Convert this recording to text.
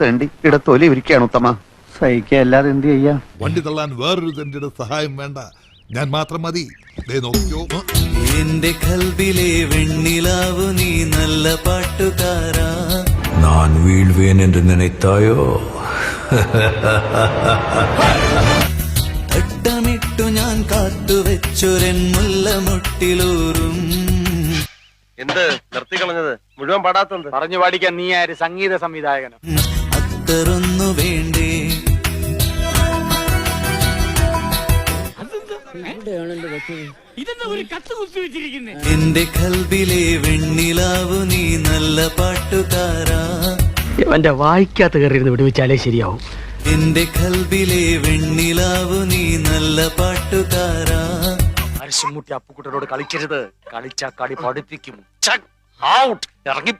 തേണ്ടി ഇടത്തോലി തൊലി ഉത്തമ. സഹിക്കല്ലാതെ എന്ത് ചെയ്യാം? വണ്ടി തള്ളാൻ വേറൊരു തന്റെ സഹായം വേണ്ട. ഞാൻ മാത്രം മതി. നോക്കിയോ എന്റെ കൽവിലെ വെണ്ണിലാവു നീ നല്ല പാട്ടുകാരാ. ഞാൻ വീഴ്വേൻ എന്ന് നനത്തായോ അട്ടമിട്ടു ഞാൻ കാത്തുവെച്ചൊരൻ മുല്ലമൊട്ടിലൂറും എന്ത് നിർത്തി കളഞ്ഞത് മുഴുവൻ പാടാത്തത് പറഞ്ഞു പാടിക്കാൻ നീ ആര് സംഗീത സംവിധായകനും? അത്തറൊന്നു വേണ്ടേ? എന്റെ കൽബിലെ വെണ്ണിലാവ് നീ നല്ല പാട്ടുകാരാ. എന്റെ വായിക്കാത്ത കയറിയിരുന്ന് വിടുവിച്ചാലേ ശരിയാവും. എന്റെ കൽബിലെ വെണ്ണിലാവ് നീ നല്ല പാട്ടുകാരാ. അരിശുമുട്ടി അപ്പുക്കുട്ടനോട് കളിക്കരുത്. കളിച്ചാ കളി പഠിപ്പിക്കും. ഔട്ട് ഇറങ്ങി